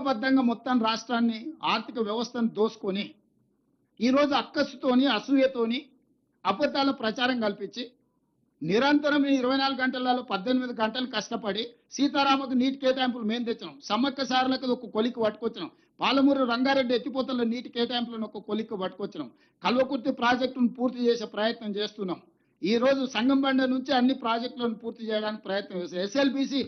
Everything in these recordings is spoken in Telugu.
బద్ధంగా మొత్తం రాష్ట్రాన్ని ఆర్థిక వ్యవస్థను దోసుకొని ఈరోజు అక్కసుతోని అసూయతోని అబద్ధాల ప్రచారం కల్పించి నిరంతరం ఇరవై నాలుగు గంటలలో పద్దెనిమిది గంటలు కష్టపడి సీతారామకు నీటి కేటాయింపులు మేము తెచ్చినాం. సమ్మక్క సారలకు ఒక కొలికి పట్టుకొచ్చినాం. పాలమూరు రంగారెడ్డి ఎత్తిపోతల నీటి కేటాయింపులను ఒక కొలిక్కి పట్టుకొచ్చినాం. కల్వకుర్తి ప్రాజెక్టును పూర్తి చేసే ప్రయత్నం చేస్తున్నాం. ఈ రోజు సంగంబండ నుంచి అన్ని ప్రాజెక్టులను పూర్తి చేయడానికి ప్రయత్నం చేస్తాం ఎస్ఎల్బిసి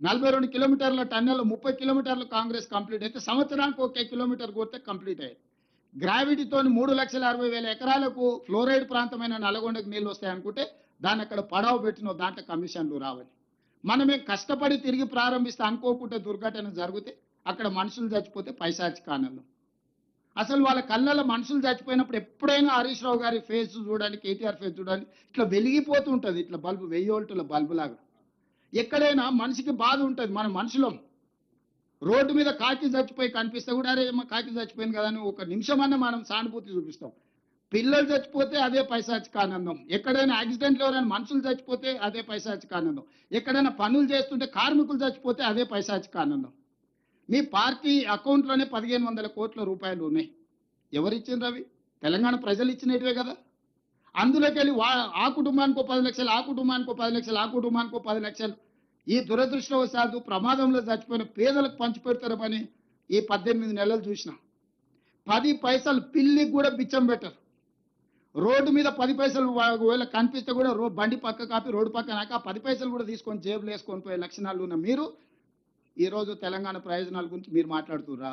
నలభై రెండు కిలోమీటర్ల టన్నెల్ ముప్పై కిలోమీటర్లు కాంగ్రెస్ కంప్లీట్ అయితే సంవత్సరానికి ఒకే కిలోమీటర్ కొడితే కంప్లీట్ అయ్యాయి గ్రావిటీతో మూడు లక్షల అరవై వేల ఎకరాలకు ఫ్లోరైడ్ ప్రాంతమైన నల్గొండకు నీళ్ళు వస్తాయి అనుకుంటే దాన్ని అక్కడ పడవ పెట్టిన దాంట్లో కమిషన్లు రావాలి. మనమే కష్టపడి తిరిగి ప్రారంభిస్తే అనుకోకుండా దుర్ఘటన జరిగితే అక్కడ మనుషులు చచ్చిపోతే పైశాచి కానలు. అసలు వాళ్ళ కళ్ళలో మనుషులు చచ్చిపోయినప్పుడు ఎప్పుడైనా హరీష్ రావు గారి ఫేస్ చూడడానికి కేటీఆర్ ఫేస్ చూడడానికి ఇట్లా వెలిగిపోతూ ఉంటుంది ఇట్లా బల్బు వెయ్యి వోల్టుల బల్బు లాగా ఎక్కడైనా మనిషికి బాధ ఉంటుంది మన మనుషులం. రోడ్డు మీద కాకి చచ్చిపోయి కనిపిస్తే కూడా అరే కాకి చచ్చిపోయింది కదా అని ఒక నిమిషమన్నా మనం సానుభూతి చూపిస్తాం. పిల్లలు చచ్చిపోతే అదే పైశాచిక ఆనందం ఎక్కడైనా యాక్సిడెంట్లో ఎవరైనా మనుషులు చచ్చిపోతే అదే పైశాచిక ఆనందం ఎక్కడైనా పనులు చేస్తుంటే కార్మికులు చచ్చిపోతే అదే పైశాచిక ఆనందం మీ పార్టీ అకౌంట్లోనే పదిహేను వందల కోట్ల రూపాయలు ఉన్నాయి. ఎవరిచ్చిండ్రు అవి? తెలంగాణ ప్రజలు ఇచ్చినటివే కదా. అందులోకి వెళ్ళి వా ఆ కుటుంబానికి పది లక్షలు ఆ కుటుంబానికి పది లక్షలు ఆ కుటుంబానికో పది లక్షలు. ఈ దురదృష్టవశాత్తు ప్రమాదంలో చచ్చిపోయిన పేదలకు పంచిపెడతారని ఈ పద్దెనిమిది నెలలు చూసిన. పది పైసలు పిల్లికి కూడా బిచ్చం పెట్టరు. రోడ్డు మీద పది పైసలు ఒకవేళ కనిపిస్తే కూడా రో బండి పక్క కాపి రోడ్డు పక్క నాక పది పైసలు కూడా తీసుకొని జేబులు వేసుకొని పోయే లక్షణాలు ఉన్న మీరు ఈరోజు తెలంగాణ ప్రయోజనాల గురించి మీరు మాట్లాడుతుర్రా?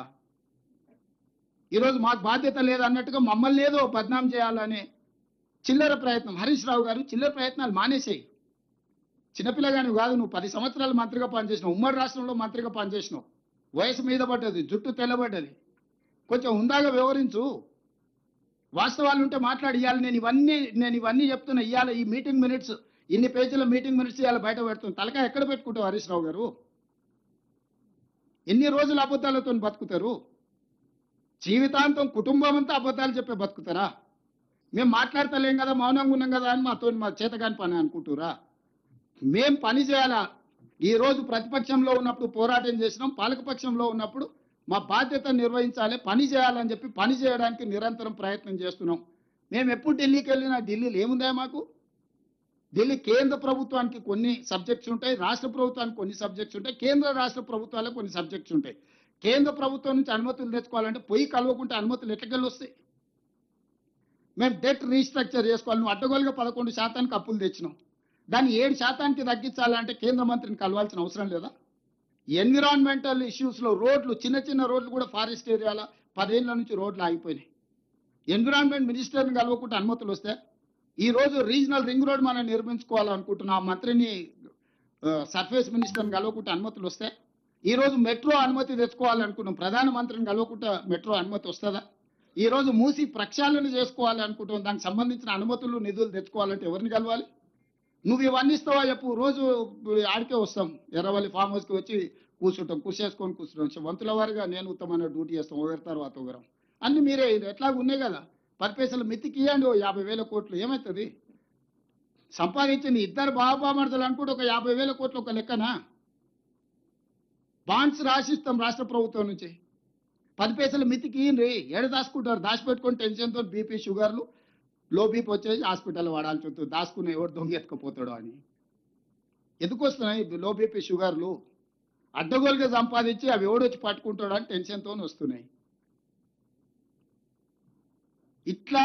ఈరోజు మాకు బాధ్యత లేదన్నట్టుగా మమ్మల్ని ఏదో బద్నాం చేయాలని చిల్లర ప్రయత్నం. హరీష్ రావు గారు చిల్లర ప్రయత్నాలు మానేసేయి. చిన్నపిల్లగాని కాదు నువ్వు పది సంవత్సరాలు మంత్రిగా పనిచేసినావు. ఉమ్మడి రాష్ట్రంలో మంత్రిగా పనిచేసినావు. వయసు మీద పడ్డది జుట్టు తెల్లబడ్డది. కొంచెం హుందాగా వివరించు. వాస్తవాలు ఉంటే మాట్లాడి. ఇవ్వాలి నేను ఇవన్నీ నేను ఇవన్నీ చెప్తున్నా. ఇవాళ ఈ మీటింగ్ మినిట్స్ ఇన్ని పేజీల మీటింగ్ మినిట్స్ ఇవాళ బయట పెడుతుంది తలకాయ ఎక్కడ పెట్టుకుంటావు హరీష్ రావు గారు? ఎన్ని రోజులు అబద్ధాలతో బతుకుతారు? జీవితాంతం కుటుంబం అంతా అబద్ధాలు చెప్పే బతుకుతారా? మేము మాట్లాడతలేం కదా మౌనంగా ఉన్నాం కదా అని మాతో మా చేతగాని పని అనుకుంటురా? మేం పని చేయాలా? ఈ రోజు ప్రతిపక్షంలో ఉన్నప్పుడు పోరాటం చేసినాం పాలకపక్షంలో ఉన్నప్పుడు మా బాధ్యత నిర్వహించాలి పని చేయాలని చెప్పి పని చేయడానికి నిరంతరం ప్రయత్నం చేస్తున్నాం. మేము ఎప్పుడు ఢిల్లీకి వెళ్ళినా ఢిల్లీలో ఏముందా మాకు? ఢిల్లీ కేంద్ర ప్రభుత్వానికి కొన్ని సబ్జెక్ట్స్ ఉంటాయి రాష్ట్ర ప్రభుత్వానికి కొన్ని సబ్జెక్ట్స్ ఉంటాయి కేంద్ర రాష్ట్ర ప్రభుత్వాలకు కొన్ని సబ్జెక్ట్స్ ఉంటాయి. కేంద్ర ప్రభుత్వం నుంచి అనుమతులు తెచ్చుకోవాలంటే పొయ్యి కలవకుంటే అనుమతులు ఎట్లకెళ్ళి వస్తాయి మేము డెట్ రీస్ట్రక్చర్ చేసుకోవాలి. నువ్వు అడ్డగోలుగా పదకొండు శాతానికి అప్పులు తెచ్చినావు. దాన్ని ఏడు శాతానికి తగ్గించాలంటే కేంద్ర మంత్రిని కలవాల్సిన అవసరం లేదా? ఎన్విరాన్మెంటల్ ఇష్యూస్లో రోడ్లు చిన్న చిన్న రోడ్లు కూడా ఫారెస్ట్ ఏరియాల పదేళ్ళ నుంచి రోడ్లు ఆగిపోయినాయి. ఎన్విరాన్మెంట్ మినిస్టర్ని కలవకుంటే అనుమతులు వస్తే? ఈరోజు రీజనల్ రింగ్ రోడ్ మనం నిర్మించుకోవాలనుకుంటున్న ఆ మంత్రిని సర్ఫేస్ మినిస్టర్ని కలవకుంటే అనుమతులు వస్తే? ఈరోజు మెట్రో అనుమతి తెచ్చుకోవాలనుకుంటున్నాం ప్రధానమంత్రిని కలవకుంటే మెట్రో అనుమతి వస్తుందా? ఈ రోజు మూసి ప్రక్షాళన చేసుకోవాలి అనుకుంటున్నాం దానికి సంబంధించిన అనుమతులు నిధులు తెచ్చుకోవాలంటే ఎవరిని కలవాలి? నువ్వు ఇవన్నీ ఇస్తావా? చెప్పు. రోజు ఆడికే వస్తాం. ఎర్రవల్లి ఫామ్ హౌస్కి వచ్చి కూర్చుంటాం. కూర్చేసుకొని కూర్చుంటాం. వంతుల వారిగా నేను ఉత్తమైన డ్యూటీ చేస్తాం. ఒకరి తర్వాత ఒకరం. అన్ని మీరే ఇది. ఎట్లాగ ఉన్నాయి కదా. పది మితికి ఇవ్వండి ఓ యాభై వేల కోట్లు. ఏమవుతుంది సంపాదించింది ఇద్దరు బాబామర్దలు అనుకుంటే ఒక యాభై వేల కోట్లు ఒక లెక్కనా? బాండ్స్ రాసిస్తాం రాష్ట్ర ప్రభుత్వం నుంచి. పది పైసలు మితికి రే ఏడ దాచుకుంటారు. దాచిపెట్టుకొని టెన్షన్తో బీపీ షుగర్లు లో బీపీ వచ్చేసి హాస్పిటల్ వాడాల్సి వస్తుంది దాచుకుని ఎవరు దొంగ ఎత్తుకుపోతాడు అని. ఎందుకు వస్తున్నాయి? లో బీపీ షుగర్లు. అడ్డగోలుగా సంపాదించి అవి ఎవడొచ్చి పట్టుకుంటాడు అని టెన్షన్తో వస్తున్నాయి. ఇట్లా